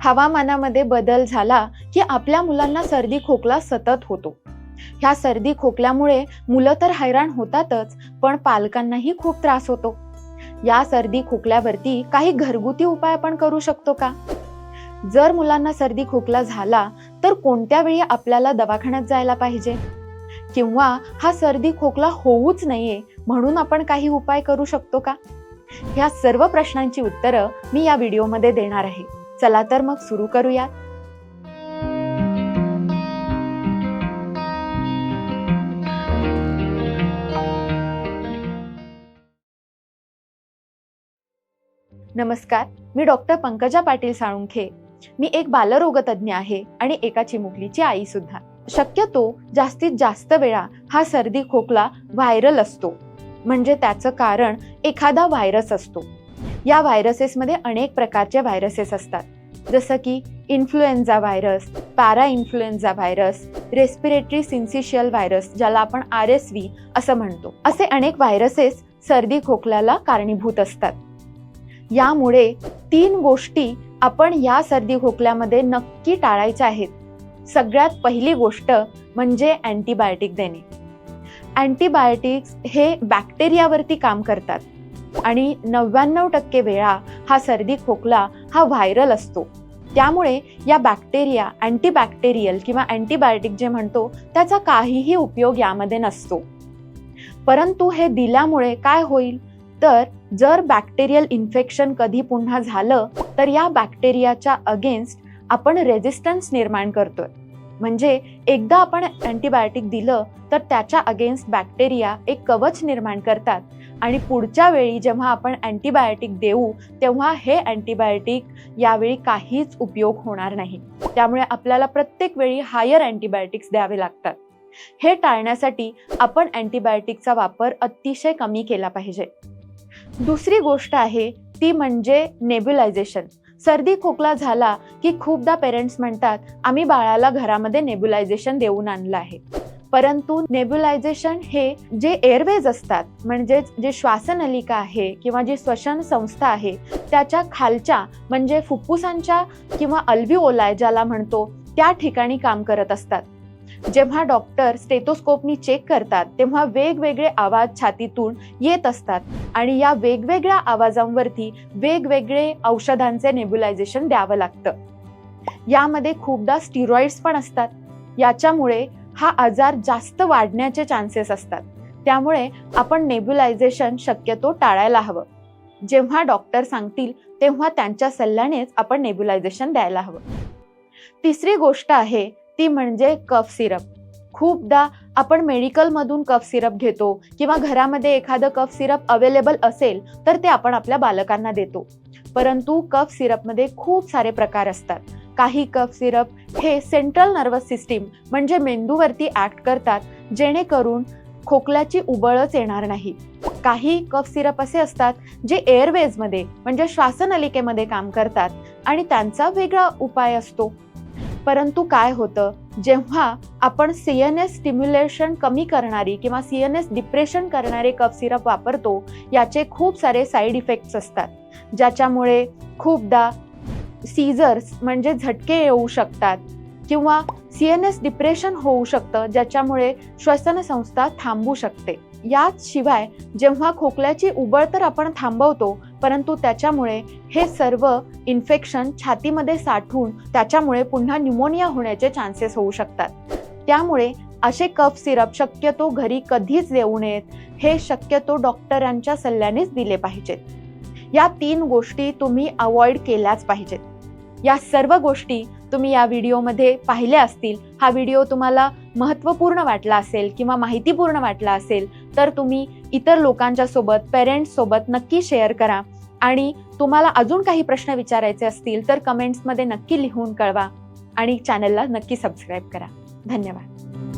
हवामानामध्ये बदल झाला की आपल्या मुलांना सर्दी खोकला सतत होतो. ह्या सर्दी खोकल्यामुळे मुलं तर हैराण होतातच पण पालकांनाही खूप त्रास होतो. या सर्दी खोकल्यावरती काही घरगुती उपाय आपण करू शकतो का? जर मुलांना सर्दी खोकला झाला तर कोणत्या वेळी आपल्याला दवाखान्यात जायला पाहिजे? किंवा हा सर्दी खोकला होऊच नये म्हणून आपण काही उपाय करू शकतो का? ह्या सर्व प्रश्नांची उत्तरं मी या व्हिडिओमध्ये देणार आहे. चला तर मग सुरू करूयात. नमस्कार मी डॉक्टर पंकजा पाटील साळुंखे. मी एक बालरोगतज्ञ आहे आणि एका चिमुकलीची आई सुद्धा. शक्यतो जास्तीत जास्त वेळा हा सर्दी खोकला व्हायरल असतो. म्हणजे त्याचं कारण एखादा व्हायरस असतो. या व्हायरसेसमध्ये अनेक प्रकारचे व्हायरसेस असतात. जसं की influenza virus para influenza virus respiratory syncytial virus ज्याला आपण आर एस व्ही असं म्हणतो. असे अनेक व्हायरसेस सर्दी खोकल्याला कारणीभूत असतात. यामुळे तीन गोष्टी आपण या सर्दी खोकल्यामध्ये नक्की टाळायच्या आहेत. सगळ्यात पहिली गोष्ट म्हणजे अँटीबायोटिक देणे. अँटीबायोटिक्स हे बॅक्टेरियावरती काम करतात. आणि नव्याण्णव टक्के वेळा हा सर्दी खोकला हा व्हायरल असतो. त्यामुळे या बॅक्टेरिया अँटीबॅक्टेरियल किंवा अँटीबायोटिक जे म्हणतो त्याचा काहीही उपयोग यामध्ये नसतो. परंतु हे दिल्यामुळे काय होईल? तर जर बॅक्टेरियल इन्फेक्शन कधी पुन्हा झालं तर या बॅक्टेरियाच्या अगेन्स्ट आपण रेजिस्टन्स निर्माण करतोय. म्हणजे एकदा आपण अँटीबायोटिक दिलं तर त्याच्या अगेन्स्ट बॅक्टेरिया एक कवच निर्माण करतात. आणि पुढच्या वेळी जेव्हा आपण अँटीबायोटिक देऊ तेव्हा हे अँटीबायोटिक यावेळी काहीच उपयोग होणार नाही. त्यामुळे आपल्याला प्रत्येक वेळी हायर अँटीबायोटिक्स द्यावे लागतात. हे टाळण्यासाठी आपण अँटीबायोटिकचा वापर अतिशय कमी केला पाहिजे. दुसरी गोष्ट आहे ती म्हणजे नेब्युलायझेशन सर्दी खोकला झाला की खूपदा पेरेंट्स म्हणतात आम्ही बाळाला घरामध्ये नेब्युलायझेशन देऊन आणलं आहे. परंतु नेब्युलायझेशन हे जे एअरवेज असतात म्हणजेच जे श्वासनलिका आहे किंवा जी श्वसन संस्था आहे त्याच्या खालच्या म्हणजे फुफ्फुसांच्या किंवा अल्व्हिओलाय ज्याला म्हणतो त्या ठिकाणी काम करत असतात. जेव्हा डॉक्टर स्टेथोस्कोपनी चेक करतात तेव्हा वेगवेगळे आवाज छातीतून येत असतात आणि या वेगवेगळ्या आवाजांवरती वेगवेगळे औषधांचे नेब्युलायझेशन द्यावं लागतं. यामध्ये खूपदा स्टिरॉइड्स पण असतात. याच्यामुळे हा आजार जास्त वाढण्याचे चान्सेस असतात. त्यामुळे आपण नेब्युलायझेशन शक्यतो टाळायला हवं. जेव्हा डॉक्टर सांगतील तेव्हा त्यांच्या सल्ल्यानेच आपण नेब्युलायझेशन द्यायला हवं. तिसरी गोष्ट आहे ती म्हणजे कफ सिरप खूपदा आपण मेडिकलमधून कफ सिरप घेतो किंवा घरामध्ये एखादं कफ सिरप अवेलेबल असेल तर ते आपण आपल्या बालकांना देतो. परंतु कफ सिरपमध्ये खूप सारे प्रकार असतात. काही कफ सिरप हे सेंट्रल नर्वस सिस्टीम म्हणजे मेंदूवरती ॲक्ट करतात जेणेकरून खोकल्याची उबळच येणार नाही. काही कफ सिरप असे असतात जे एअरवेजमध्ये म्हणजे श्वासनलिकेमध्ये काम करतात आणि त्यांचा वेगळा उपाय असतो. परंतु काय होतं जेव्हा आपण सी एन एस स्टिम्युलेशन कमी करणारी किंवा सी एन एस डिप्रेशन करणारे कफ सिरप वापरतो याचे खूप सारे साईड इफेक्ट्स असतात. ज्याच्यामुळे खूपदा सीजर्स म्हणजे झटके येऊ शकतात किंवा सी एन एस डिप्रेशन होऊ शकतं ज्याच्यामुळे श्वसन संस्था थांबू शकते. याचशिवाय जेव्हा खोकल्याची उबळ तर आपण थांबवतो परंतु त्याच्यामुळे हे सर्व इन्फेक्शन छातीमध्ये साठून त्याच्यामुळे पुन्हा न्यूमोनिया होण्याचे चान्सेस होऊ शकतात. त्यामुळे असे कफ सिरप शक्यतो घरी कधीच देऊ नयेत हे शक्यतो डॉक्टरांच्या सल्ल्यानेच दिले पाहिजेत. या तीन गोष्टी तुम्ही अवॉइड केल्याच पाहिजेत. या सर्व गोष्टी तुम्ही या व्हिडिओमध्ये पाहिल्या असतील हा व्हिडिओ तुम्हाला महत्त्वपूर्ण वाटला असेल किंवा माहितीपूर्ण वाटला असेल तर तुम्ही इतर लोकांच्या सोबत नक्की शेअर करा. आणि तुम्हाला अजून काही प्रश्न विचारायचे असतील तर कमेंट्समध्ये नक्की लिहून कळवा आणि चॅनलला नक्की सबस्क्राईब करा. धन्यवाद.